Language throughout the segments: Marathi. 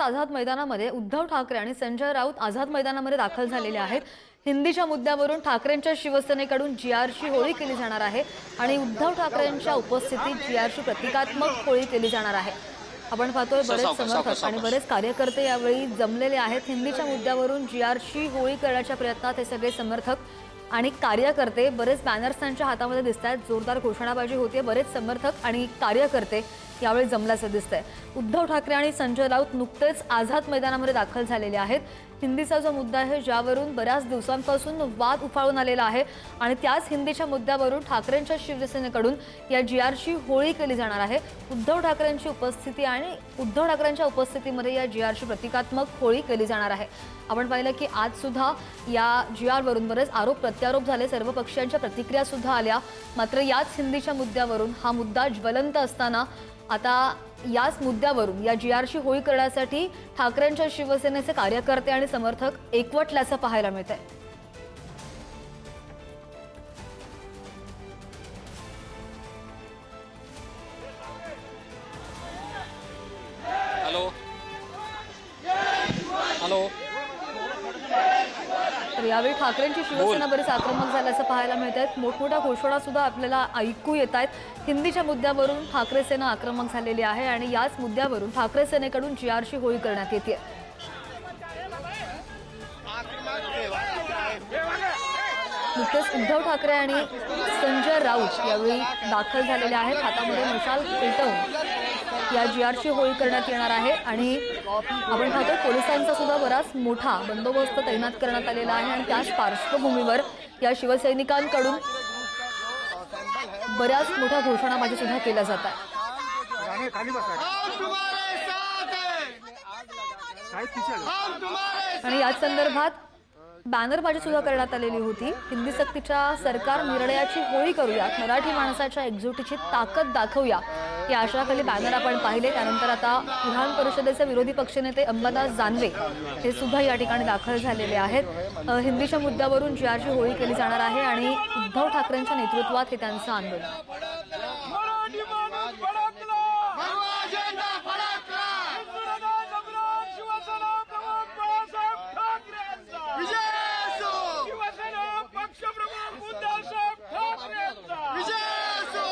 औरंगाबाद आझाद मैदानामध्ये उद्धव ठाकरे आणि संजय राऊत आझाद मैदानामध्ये दाखल झालेले आहेत. हिंदीच्या मुद्द्यावरून ठाकरेंच्या शिवसेनेकडून जी आरची होळी केली जाणार आहे आणि उद्धव ठाकरेंच्या उपस्थितीत जी आरची प्रतिकात्मक होळी केली जाणार आहे. आपण पाहतोय बरेच समर्थक आणि बरेच कार्यकर्ते यावेळी जमलेले आहेत. हिंदीच्या मुद्द्यावरून जी आरची होळी करण्याच्या प्रयत्नात हे सगळे समर्थक आणि कार्यकर्ते बरेच बॅनर्स त्यांच्या हातामध्ये दिसत आहेत जोरदार घोषणाबाजी होते बरेच समर्थक आणि कार्यकर्ते यावेळी जमल्याचं दिसतंय. उद्धव ठाकरे आणि संजय राऊत नुकतेच आझाद मैदानामध्ये दाखल झालेले आहेत. हिंदीचा जो मुद्दा आहे ज्यावरून बऱ्याच दिवसांपासून वाद उफाळून आलेला आहे आणि त्याच हिंदीच्या मुद्द्यावरून ठाकरेंच्या शिवसेनेकडून या जी आरची होळी केली जाणार आहे. उद्धव ठाकरेंची उपस्थिती आणि उद्धव ठाकरेंच्या उपस्थितीमध्ये या जी आरची प्रतिकात्मक होळी केली जाणार आहे. आपण पाहिलं की आज सुद्धा या जी आरवरून बरेच आरोप प्रत्यारोप झाले. सर्व पक्षांच्या प्रतिक्रिया सुद्धा आल्या. मात्र याच हिंदीच्या मुद्द्यावरून हा मुद्दा ज्वलंत असताना आता याच मुद्द्यावरून या जी आरशी होळी करण्यासाठी ठाकरेंच्या शिवसेनेचे कार्यकर्ते आणि समर्थक एकवटल्याचं पाहायला मिळत आहे ठाकरेंची शिवसेना बरीच आक्रमक झाल्याचं पाहायला मिळत आहेत मोठमोठ्या घोषणा सुद्धा आपल्याला ऐकू येत आहेत. हिंदीच्या मुद्द्यावरून ठाकरे सेना आक्रमक झालेली आहे आणि याच मुद्द्यावरून ठाकरे सेनेकडून जी आरची होळी करण्यात येते. नुकतेच उद्धव ठाकरे आणि संजय राऊत यावेळी दाखल झालेले आहेत. हातामध्ये मशाल पेटवून या जी आरची होळी करण्यात येणार आहे आणि आपण पाहतो पोलिसांचा सुद्धा बराच मोठा बंदोबस्त तैनात करण्यात आलेला आहे आणि त्याच पार्श्वभूमीवर या शिवसैनिकांकडून बऱ्याच मोठ्या घोषणाबाजी सुद्धा केल्या जात आहे हम तुम्हारे साथ हैं। हम तुम्हारे आणि याच संदर्भात बॅनरबाजी सुद्धा करण्यात आलेली होती. हिंदी सक्तीच्या सरकार निर्णयाची होळी करूयात मराठी माणसाच्या एकजुटीची ताकद दाखवूया. या आशयाखाली बॅनर आपण पाहिले. त्यानंतर आता विधान परिषदेचे विरोधी पक्षनेते अंबादास जानवे हे सुद्धा या ठिकाणी दाखल झालेले आहेत. हिंदीच्या मुद्द्यावरून जी आरची होळी केली जाणार आहे आणि उद्धव ठाकरेंच्या नेतृत्वात हे त्यांचं आंदोलन मराठी माणूस भडकला भगवा झेंडा फडकला शिवसेना प्रमुख बाळासाहेब ठाकरे यांचा विजय असो शिवसेना पक्षप्रमुख उद्धवसाहेब ठाकरे यांचा विजय असो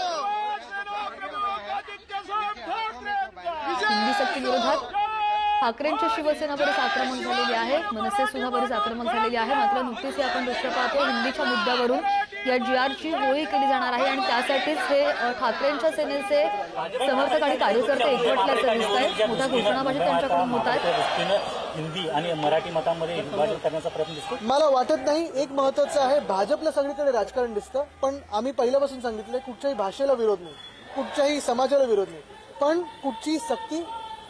शिवसेना प्रमुख आदित्यसाहेब ठाकरे यांचा हिंदी सक्ती विरोधात ठाकरेंची शिवसेना बरीच आक्रमक झालेली आहे मनसे सुद्धा बरीच आक्रमक झालेली आहे. मात्र नुकतीच हे आपण दृश्य पाहतो हिंदीच्या मुद्द्यावरून या जी आरची होळी केली जाणार आहे आणि त्यासाठीच हे ठाकरेंच्या सेनेचे समर्थक आणि कार्यकर्ते एकवटल्याचं दिसत आहे मोठ्या घोषणाबाजी त्यांच्याकडून होत आहेत. हिंदी आणि मराठी मतामध्ये विभाजन करण्याचा प्रयत्न दिसतो मला वाटत नाही एक महत्वाचं आहे भाजपला सगळीकडे राजकारण दिसतं पण आम्ही पहिल्यापासून सांगितलंय कुठच्याही भाषेला विरोध नाही कुठच्याही समाजाला विरोध नाही. पण कुठची सक्ती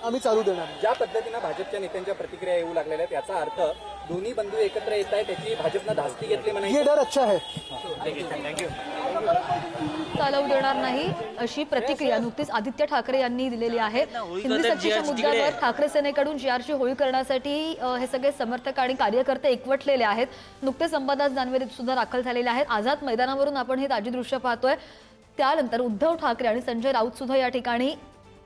आम्ही चालू देणार. ज्या पद्धतीनं भाजपच्या नेत्यांच्या प्रतिक्रिया येऊ लागलेल्या आहेत याचा अर्थ दोन्ही बंधू एकत्र येत आहेत त्याची भाजपनं धास्ती घेतली म्हणायची. ये डर अच्छा है चालवू देणार नाही अशी प्रतिक्रिया नुकतीच आदित्य ठाकरे यांनी दिलेली आहे. हिंदी सक्तीच्या मुद्द्यावर ठाकरे सेनेकडून जी आरची होळी करण्यासाठी हे सगळे समर्थक आणि कार्यकर्ते एकवटलेले आहेत. नुकतेच अंबादास दानवे सुद्धा दाखल झालेले आहेत. आझाद मैदानावरून आपण हे ताजी दृश्य पाहतोय. त्यानंतर उद्धव ठाकरे आणि संजय राऊत सुद्धा या ठिकाणी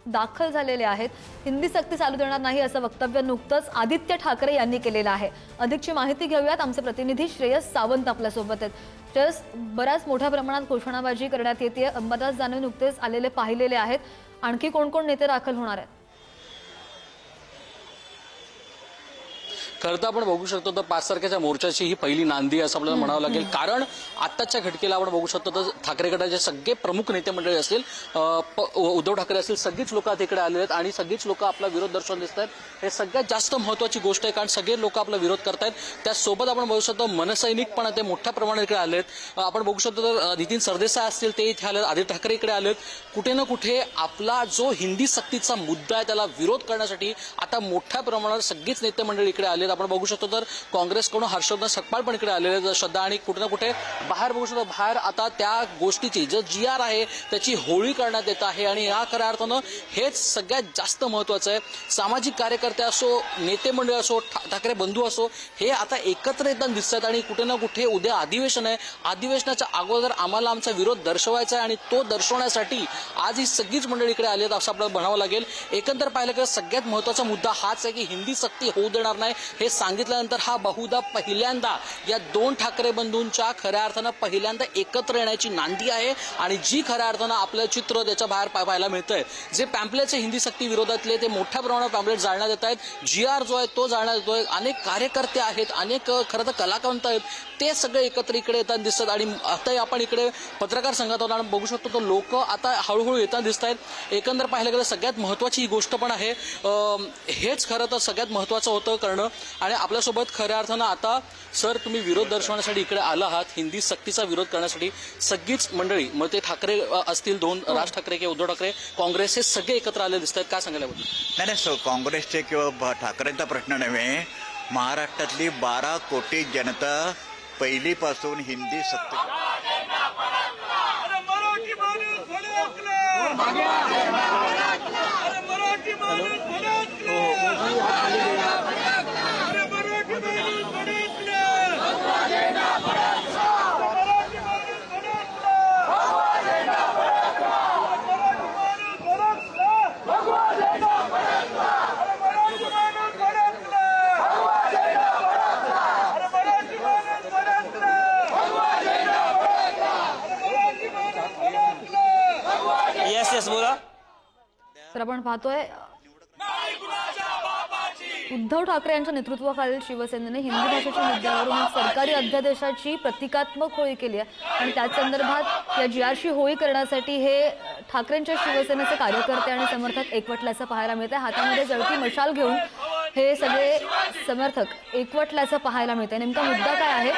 दाखल झालेले आहेत. हिंदी सक्ती चालू देणार नाही असं वक्तव्य नुकतंच आदित्य ठाकरे यांनी केलेलं आहे. अधिकची माहिती घेऊयात. आमचे प्रतिनिधी श्रेयस सावंत आपल्यासोबत आहेत. श्रेयस बऱ्याच मोठ्या प्रमाणात घोषणाबाजी करण्यात येते अंबादास दानवे नुकतेच आलेले पाहिलेले आहेत. आणखी कोण कोण नेते दाखल होणार आहेत? खरं तर आपण बघू शकतो तर पाच तारखेच्या मोर्चाची ही पहिली नांदी असं आपल्याला म्हणावं लागेल. कारण आताच्या घटकेला आपण बघू शकतो तर ठाकरे गटाचे सगळे प्रमुख नेते मंडळी असतील उद्धव ठाकरे असतील सगळीच लोक आता इकडे आलेले आहेत आणि सगळीच लोक आपला विरोध दर्शवून दिसत आहेत. हे सगळ्यात जास्त महत्वाची गोष्ट आहे कारण सगळे लोक आपला विरोध करतायत. त्यासोबत आपण बघू शकतो मनसैनिक पण ते मोठ्या प्रमाणात इकडे आले आहेत आपण बघू शकतो तर नितीन सरदेसाई असतील ते इथे आले आहेत, आदित्य ठाकरे इकडे आलेत. कुठे ना कुठे आपला जो हिंदी सक्तीचा मुद्दा आहे त्याला विरोध करण्यासाठी आता मोठ्या प्रमाणावर सगळीच नेते मंडळी इकडे आलेत. आपण बघू शकतो तर काँग्रेसकडून हर्षवर्धन सकपाळ पण इकडे आलेले श्रद्धा आणि कुठे ना कुठे बाहेर बघू शकतो. बाहेर आता त्या गोष्टीची जो जी आर आहे त्याची होळी करण्यात येत आहे. आणि या खऱ्या अर्थानं हेच सगळ्यात जास्त महत्वाचं आहे. सामाजिक कार्यकर्ते असो नेते मंडळ असो ठा- ठाकरे बंधू असो हे आता एकत्र येताना आहेत. आणि कुठे ना कुठे उद्या अधिवेशन आहे. अधिवेशनाच्या अगोदर आम्हाला आमचा विरोध दर्शवायचा आहे आणि तो दर्शवण्यासाठी आज ही सगळीच मंडळी इकडे आली आहेत असं आपल्याला म्हणावं लागेल. एकंदर पाहिलं तर सगळ्यात महत्त्वाचा मुद्दा हाच आहे की हिंदी सक्ती होऊ देणार नाही. हे सांगितल्यानंतर हा बहुधा पहिल्यांदा या दोन ठाकरे बंधूंच्या खऱ्या अर्थानं पहिल्यांदा एकत्र येण्याची नांदी आहे आणि जी खऱ्या अर्थानं आपलं चित्र त्याच्या बाहेर पा- पाहायला मिळतंय. जे पॅम्पलेटचे हिंदी सक्ती विरोधातले ते मोठ्या प्रमाणावर पॅम्पलेट जाळण्यात येत आहेत. जी आर जो आहे तो जाळण्यात येतोय. अनेक कार्यकर्ते आहेत अनेक खरं तर कलाकांत आहेत. ते सगळे एकत्र इकडे येताना दिसतात आणि आताही आपण इकडे पत्रकार संघात आहोत आणि बघू शकतो तर लोक आता हळूहळू येताना दिसत आहेत. एकंदर पाहिलं गेलं सगळ्यात महत्त्वाची ही गोष्ट पण आहे. हेच खरं तर सगळ्यात महत्त्वाचं होतं करणं. आणि आपल्यासोबत खऱ्या अर्थानं आता सर तुम्ही विरोध दर्शवण्यासाठी इकडे आला आहात. हिंदी सक्तीचा विरोध करण्यासाठी सगळीच मंडळी मग ते ठाकरे असतील दोन राज ठाकरे किंवा उद्धव ठाकरे काँग्रेस हे सगळे एकत्र आले दिसत आहेत. काय सांगायला? नाही नाही काँग्रेसचे किंवा ठाकरेंचा प्रश्न नव्हे. महाराष्ट्रातली बारा कोटी जनता पहिलीपासून हिंदी सत्ते अरे तर आपण पाहतोय उद्धव ठाकरे यांच्या नेतृत्वाखालील शिवसेनेने हिंदी भाषेच्या मुद्द्यावरून सरकारी अध्यादेशाची प्रतिकात्मक होळी केली आहे. आणि त्याच संदर्भात या जी आरशी होळी करण्यासाठी हे ठाकरेंच्या शिवसेनेचे कार्यकर्ते आणि समर्थक एकवटल्याचं पाहायला मिळत आहे हातामध्ये जळती मशाल घेऊन हे सगळे समर्थक एकवटल्याचं पाहायला मिळतंय. नेमका मुद्दा काय आहे?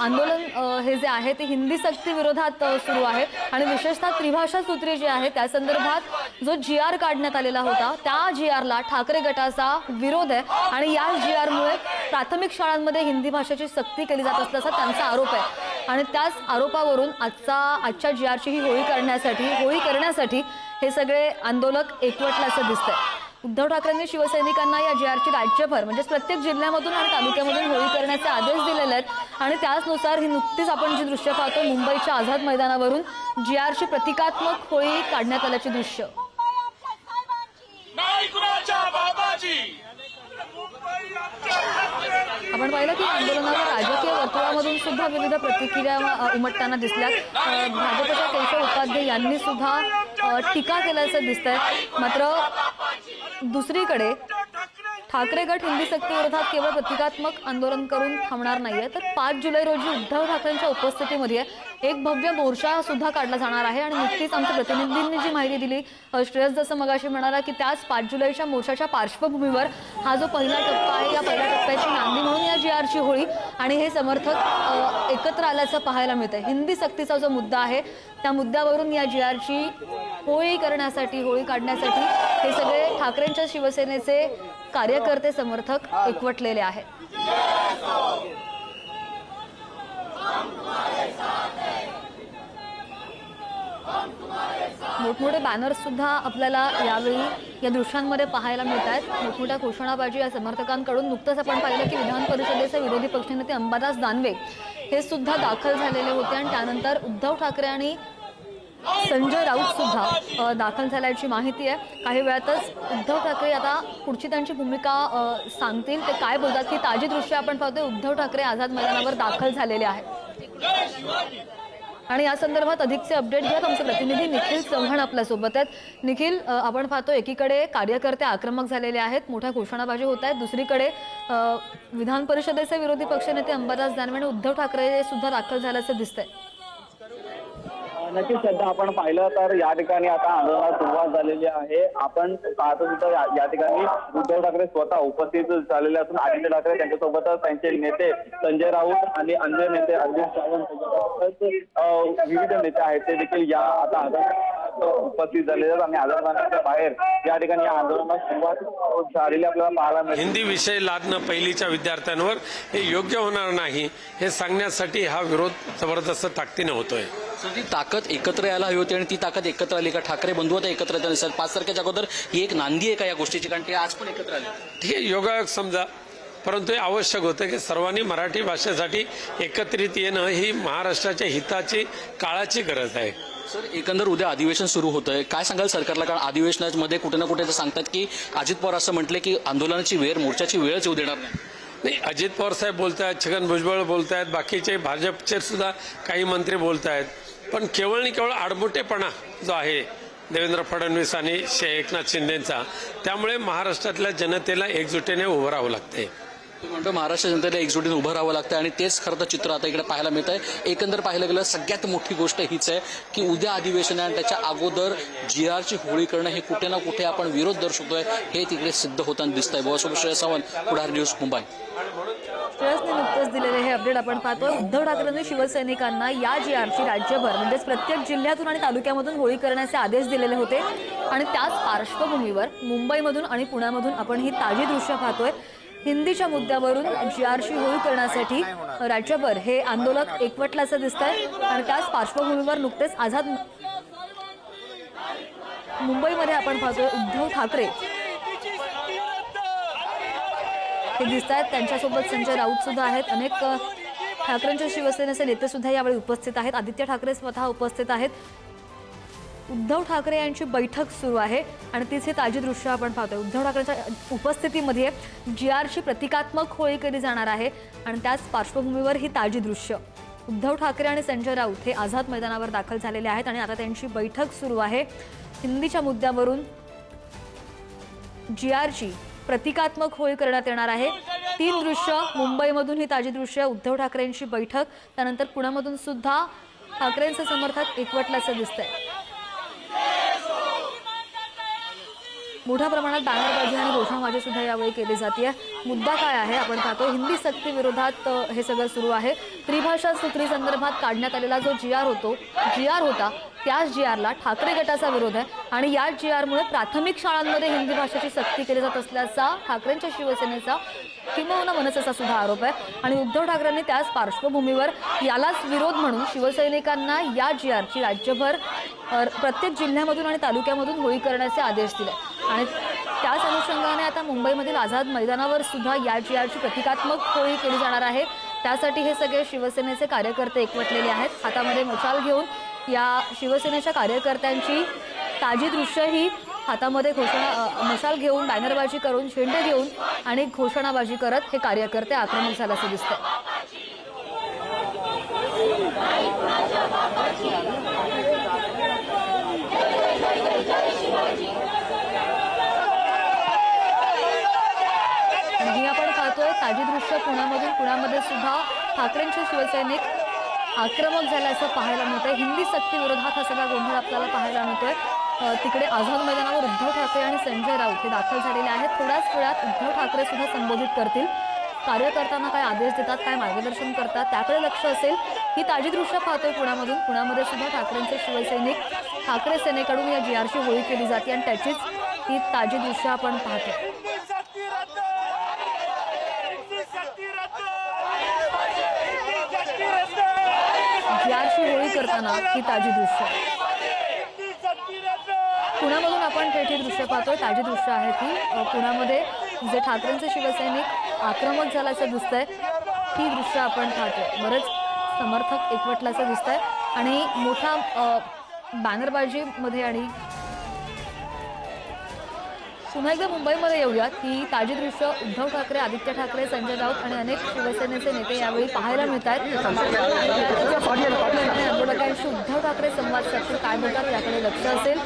आंदोलन हे जे आहे ते हिंदी सक्ती विरोधात सुरू आहे. आणि विशेषतः त्रिभाषा सूत्री जी आहे त्या संदर्भात जो जी आर काढण्यात आलेला होता त्या जी आरला ठाकरे गटाचा विरोध आहे. आणि या जी आरमुळे प्राथमिक शाळांमध्ये हिंदी भाषेची सक्ती केली जात असल्याचा त्यांचा आरोप आहे. आणि त्याच आरोपावरून आजचा आजच्या जी आरची ही होळी करण्यासाठी होळी करण्यासाठी हे सगळे आंदोलक एकवटल्याचं दिसतंय. उद्धव ठाकरेंनी शिवसैनिकांना या जी आरची राज्यभर म्हणजेच प्रत्येक जिल्ह्यामधून आणि तालुक्यामधून होळी करण्याचे आदेश दिलेले आहेत. आणि त्याचनुसार ही नुकतीच आपण जी दृश्य पाहतो मुंबईच्या आझाद मैदानावरून जी आरची प्रतिकात्मक होळी काढण्यात आल्याची दृश्य. आपण पाहिलं की आंदोलनावर राजकीय वर्तुळामधून सुद्धा विविध प्रतिक्रिया उमटताना दिसल्यात अ, भाजपच्या केशव उपाध्ये यांनी सुद्धा टीका केल्याचं दिसतंय. मात्र दुसरीकडे ठाकरे गट हिंदी सक्तीविरोधात केवळ प्रतिकात्मक आंदोलन करून थांबणार नाहीये. तर पाच जुलै रोजी उद्धव ठाकरेंच्या उपस्थितीमध्ये एक भव्य मोर्चा सुद्धा काढला जाणार आहे आणि नुकतीच आमच्या प्रतिनिधींनी जी माहिती दिली श्रेयस जसं मगाशी म्हणाला की त्याच पाच जुलैच्या मोर्चाच्या पार्श्वभूमीवर हा जो पहिला टप्पा आहे या पहिल्या टप्प्याची नांदी म्हणून या जी आरची होळी आणि हे समर्थक एकत्र आल्याचं पाहायला मिळतं हिंदी सक्तीचा जो मुद्दा आहे त्या मुद्द्यावरून या जी आरची होळी करण्यासाठी होळी काढण्यासाठी हे सगळे ठाकरेंच्या शिवसेनेचे कार्यकर्ते समर्थक एकवटलेले आहेत. मोठमोठे बॅनर्स सुद्धा आपल्याला यावेळी या दृश्यांमध्ये पाहायला मिळत आहेत मोठमोठ्या घोषणाबाजी या समर्थकांकडून नुकतंच आपण पाहिलं की विधान परिषदेचे विरोधी पक्षनेते अंबादास दानवे हे सुद्धा दाखल झालेले होते आणि त्यानंतर उद्धव ठाकरे आणि संजय राऊत सुद्धा दाखल झाल्याची माहिती आहे. काही वेळातच उद्धव ठाकरे आता पुढची त्यांची भूमिका सांगतील. ते काय बोलतात की ताजी दृश्य आपण पाहतोय. उद्धव ठाकरे आझाद मैदानावर दाखल झालेले आहेत. आणि या संदर्भात अधिकचे अपडेट घेत आमचे प्रतिनिधी निखिल चव्हाण आपल्यासोबत आहेत. निखिल आपण पाहतो एकीकडे कार्यकर्ते आक्रमक झालेले आहेत मोठ्या घोषणाबाजी होत आहेत. दुसरीकडे विधान परिषदेचे विरोधी पक्षनेते अंबादास दानवे आणि उद्धव ठाकरे सुद्धा दाखल झाल्याचं दिसतंय. नक्कीच सध्या आपण पाहिलं तर या ठिकाणी आता आंदोलनाला सुरुवात झालेली आहे. आपण पाहतो तिथं या ठिकाणी उद्धव ठाकरे स्वतः उपस्थित झालेले असून आदित्य ठाकरे त्यांच्यासोबतच त्यांचे नेते संजय राऊत आणि अन्य नेते अरविंद सावंत विविध नेते आहेत ते देखील या आता आझाद उपस्थित झालेले आहेत आणि आझाद बाहेर या ठिकाणी या आंदोलनास सुरुवात झालेली आपल्याला पाहायला मिळते. हिंदी विषय लादणं पहिलीच्या विद्यार्थ्यांवर हे योग्य होणार नाही हे सांगण्यासाठी हा विरोध जबरदस्त ताकदीने होतोय. ती ताकद एकत्र यायला हवी होती आणि ती ताकद एकत्र आली का ठाकरे बंधू आता एकत्र येतात सर पाच तारखेच्या अगोदर ही एक नांदी आहे का या गोष्टीची? कारण ते आज पण एकत्र आले. ठीक आहे योगायोग समजा. परंतु हे आवश्यक होतं की सर्वांनी मराठी भाषेसाठी एकत्रित येणं ही महाराष्ट्राच्या हिताची काळाची गरज आहे. सर एकंदर उद्या अधिवेशन सुरू होत आहे काय सांगाल सरकारला? कारण अधिवेशनामध्ये कुठे ना कुठे ते सांगतात की अजित पवार असं म्हटलं की आंदोलनाची वेळ मोर्चाची वेळच येऊ देणार नाही. नाही अजित पवार साहेब बोलत आहेत छगन भुजबळ बोलत आहेत बाकीचे भाजपचे सुद्धा काही मंत्री बोलत आहेत पण केवळ आणि केवळ आडमुटेपणा जो आहे देवेंद्र फडणवीस आणि शे एकनाथ शिंदेचा त्यामुळे महाराष्ट्रातल्या जनतेला एकजुटीने उभं राहावं लागते म्हणतो महाराष्ट्र जनतेला एकजुटीने उभं राहावं लागतं आणि तेच खरं तर चित्र आता इकडे पाहायला मिळत आहे एकंदर पाहायला गेलं सगळ्यात मोठी गोष्ट हीच आहे की उद्या अधिवेशन आहे आणि त्याच्या अगोदर जी आरची होळी करणं हे कुठे ना कुठे आपण विरोध दर्शवतोय हे तिकडे सिद्ध होताना दिसतंय. बोसोबत श्रेय सावंत पुढार न्यूज मुंबई. श्रेयसने नुकतंच दिलेले हे अपडेट आपण पाहतोय. उद्धव ठाकरेंनी शिवसैनिकांना या जी आरची राज्यभर म्हणजेच प्रत्येक जिल्ह्यातून आणि तालुक्यामधून होळी करण्याचे आदेश दिलेले होते. आणि त्याच पार्श्वभूमीवर मुंबईमधून आणि पुण्यामधून आपण ही ताजी दृश्य पाहतोय. हिंदीच्या मुद्द्यावरून जी आरशी होळी करण्यासाठी राज्यभर हे आंदोलक एकवटल्याचं आहे आणि त्याच पार्श्वभूमीवर नुकतेच आझाद मुंबईमध्ये आपण पाहतोय उद्धव ठाकरे. हे दिसत आहेत त्यांच्यासोबत संजय राऊत सुद्धा आहेत. अनेक ठाकरेंच्या शिवसेनेचे नेते सुद्धा यावेळी उपस्थित आहेत. आदित्य ठाकरे स्वतः उपस्थित आहेत. उद्धव ठाकरे यांची बैठक सुरू आहे आणि तिचे ताजी दृश्य आपण पाहतोय. उद्धव ठाकरेंच्या उपस्थितीमध्ये जी आरची प्रतिकात्मक होळी केली जाणार आहे आणि त्याच पार्श्वभूमीवर ही ताजी दृश्य. उद्धव ठाकरे आणि संजय राऊत हे आझाद मैदानावर दाखल झालेले आहेत आणि आता त्यांची बैठक सुरू आहे. हिंदीच्या मुद्द्यावरून जी आरची प्रतिकात्मक होळी करण्यात येणार आहे. तीन दृश्य मुंबईमधून ही ताजी दृश्य उद्धव ठाकरेंची बैठक त्यानंतर पुण्यामधून सुद्धा ठाकरेंचे समर्थक एकवटल्याचं दिसतंय. मोठ्या प्रमाणात बॅनरबाजी आणि घोषणाबाजी सुद्धा यावेळी केली जाते मुद्दा काय आहे? आपण पाहतो हिंदी सक्ती विरोधात हे सगळं सुरू आहे. त्रिभाषा सूत्री संदर्भात काढण्यात आलेला जो जी आर होतो जी आर होता त्याच जी आरला ठाकरे गटाचा विरोध आहे. आणि या जी आरमुळे प्राथमिक शाळांमध्ये हिंदी भाषेची सक्ती केली जात असल्याचा ठाकरेंच्या शिवसेनेचा किंबहुना मनसेचा सुद्धा आरोप आहे. आणि उद्धव ठाकरेंनी त्याच पार्श्वभूमीवर यालाच विरोध म्हणून शिवसैनिकांना या जी आरची राज्यभर प्रत्येक जिल्ह्यामधून आणि तालुक्यामधून होळी करण्याचे आदेश दिले. आणि त्याच अनुषंगाने आता मुंबईमधील आझाद मैदानावर सुद्धा याची याची प्रतिकात्मक होळी केली जाणार आहे. त्यासाठी हे सगळे शिवसेनेचे कार्यकर्ते एकवटलेले आहेत. हातामध्ये मशाल घेऊन या शिवसेनेच्या कार्यकर्त्यांची ताजी दृश्य ही हातामध्ये घोषणा मशाल घेऊन बॅनरबाजी करून झेंडे घेऊन आणि घोषणाबाजी करत हे कार्यकर्ते आक्रमक झाल्याचं दिसतंय आणि ही आपण पाहतोय ताजी दृश्य शहरामध्ये पुण्यामध्ये सुद्धा ठाकरेंचे शिवसैनिक आक्रमक झाल्याचं पाहायला मिळतंय. हिंदी सक्ती विरोधात हा सगळा गोंधळ आपल्याला पाहायला मिळतोय. तिकडे आझाद मैदानावर उद्धव ठाकरे आणि संजय राऊत हे दाखल झालेले आहेत. थोड्याच वेळात उद्धव ठाकरे सुद्धा संबोधित करतील. कार्यकर्त्यांना काय आदेश देतात काय मार्गदर्शन करतात त्याकडे लक्ष असेल ही ताजी दृश्य पाहतोय पुण्यामधून. पुण्यामध्ये सुद्धा ठाकरेंचे शिवसैनिक ठाकरे सेनेकडून या जी आरची होळी केली जाते आणि त्याचीच ही ताजी दृश्य आपण पाहतो हिंदी सक्ती रद्द हिंदी सक्ती रद्द हिंदी सक्ती रद्द होळी करताना ही ताजी दृश्य. पुण्यामधून आपण थेट ही दृश्य पाहतोय. ताजी दृश्य आहेत ती. पुण्यामध्ये जे ठाकरेंचे शिवसैनिक आक्रमक झाल्याचं दिसतंय ती दृश्य आपण पाहतोय. बरंच समर्थक एकवटल्याचं दिसतंय. आणि मोठा बॅनरबाजीमध्ये आणि पुन्हा एकदा मुंबईमध्ये येऊयात की ताजी दृश्य उद्धव ठाकरे आदित्य ठाकरे संजय राऊत आणि अनेक शिवसेनेचे नेते यावेळी पाहायला मिळत आहेत आंदोलकांशी उद्धव ठाकरे संवाद साधतील काय म्हणतात याकडे लक्ष असेल.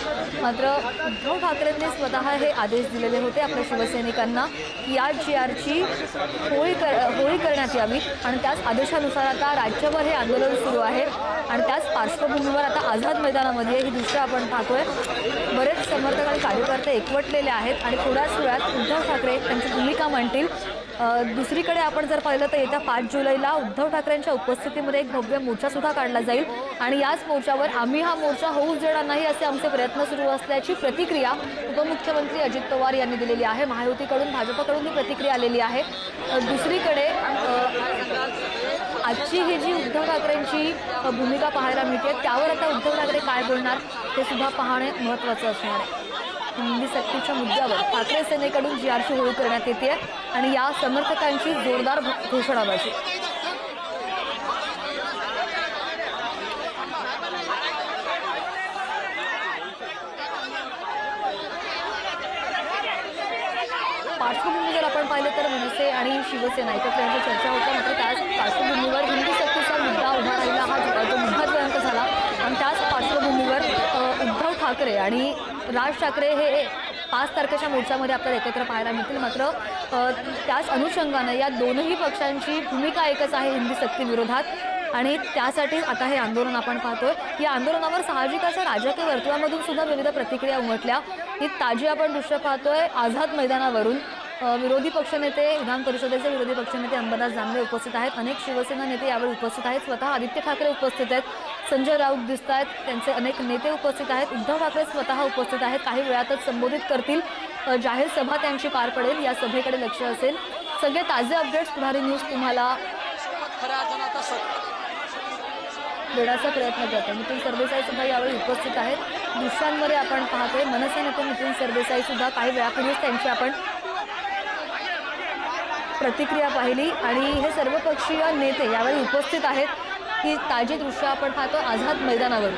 मात्र उद्धव ठाकरेंनी स्वतः हे आदेश दिलेले होते आपल्या शिवसैनिकांना की या जी आरची होळी कर होळी करण्यात यावी आणि त्याच आदेशानुसार आता राज्यभर हे आंदोलन सुरू आहे आणि त्याच पार्श्वभूमीवर आता आझाद मैदानामध्ये ही दृश्य आपण पाहतोय. बरेच समर्थक आणि कार्यकर्ते एकवटलेले आहेत आणि थोड्याच वेळात उद्धव ठाकरे त्यांची भूमिका मांडतील. दुसरीकडे आपण जर पाहिलं तर येत्या पाच जुलैला उद्धव ठाकरेंच्या उपस्थितीमध्ये एक भव्य मोर्चासुद्धा काढला जाईल. आणि याच मोर्चावर आम्ही हा मोर्चा होऊच देणार नाही असे आमचे प्रयत्न सुरू असल्याची प्रतिक्रिया उपमुख्यमंत्री अजित पवार यांनी दिलेली आहे. महायुतीकडून भाजपकडून ही प्रतिक्रिया आलेली आहे. दुसरीकडे आजची ही जी उद्धव ठाकरेंची भूमिका पाहायला मिळते त्यावर आता उद्धव ठाकरे काय बोलणार ते सुद्धा पाहणे महत्त्वाचं असणार आहे. हिंदी सक्तीच्या मुद्द्यावर ठाकरे सेनेकडून जी आरशी होळी करण्यात येते आणि या समर्थकांची जोरदार घोषणाबाजी पार्श्वभूमी जर आपण पाहिलं तर मनसे आणि शिवसेना एकत्र यांची चर्चा होते मात्र त्याच पार्श्वभूमीवर हिंदी सक्तीचा मुद्दा उभा राहिला. हा जो मुद्दा मुद्दाच झाला. आणि त्याच पार्श्वभूमीवर उद्धव ठाकरे आणि राज ठाकरे हे पाच तारखेच्या मोर्चामध्ये आपल्याला एकत्र पाहायला मिळतील. मात्र त्याच अनुषंगानं या दोनही पक्षांची भूमिका एकच आहे हिंदी सक्तीविरोधात. आणि त्यासाठी आता हे आंदोलन आपण पाहतोय. या आंदोलनावर साहजिक असं राजकीय वर्तुळामधून सुद्धा विविध प्रतिक्रिया उमटल्या. ही ताजी आपण दृश्य पाहतोय. आझाद मैदानावरून विरोधी पक्षनेते विधान परिषदेचे विरोधी पक्षनेते अंबादास दानवे उपस्थित आहेत. अनेक शिवसेना नेते यावेळी उपस्थित आहेत. स्वतः आदित्य ठाकरे उपस्थित आहेत. संजय राऊत दिसत आहेत. त्यांचे अनेक नेते उपस्थित आहेत. उद्धव ठाकरे स्वतः उपस्थित आहेत. काही वेळातच संबोधित करतील. जाहीर सभा त्यांची पार पडेल. या सभेकडे लक्ष असेल. सगळे ताजे अपडेट्स पुढारी न्यूज तुम्हाला देण्याचा प्रयत्न करतो. नितीन सरदेसाई सुद्धा यावेळी उपस्थित आहेत. दृश्यांमध्ये आपण पाहतोय. मनसे नेते नितीन सरदेसाई सुद्धा काही वेळापूर्वीच त्यांची आपण प्रतिक्रिया पाहिली. आणि हे सर्वपक्षीय नेते यावेळी उपस्थित आहेत. ही ताजी दृश्य आपण पाहतो आझाद मैदानावरून.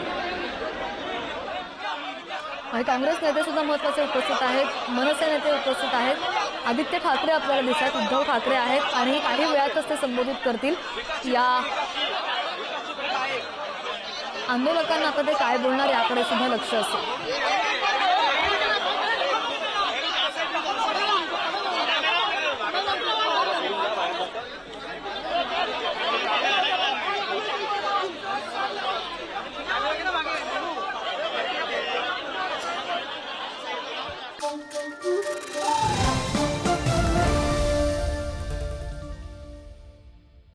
आणि काँग्रेस नेते सुद्धा महत्त्वाचे उपस्थित आहेत मनसे नेते उपस्थित आहेत. आदित्य ठाकरे आपल्याला दिसतात उद्धव ठाकरे आहेत आणि काही वेळातच ते संबोधित करतील. या आंदोलकांना आता ते काय बोलणार याकडे सुद्धा लक्ष असेल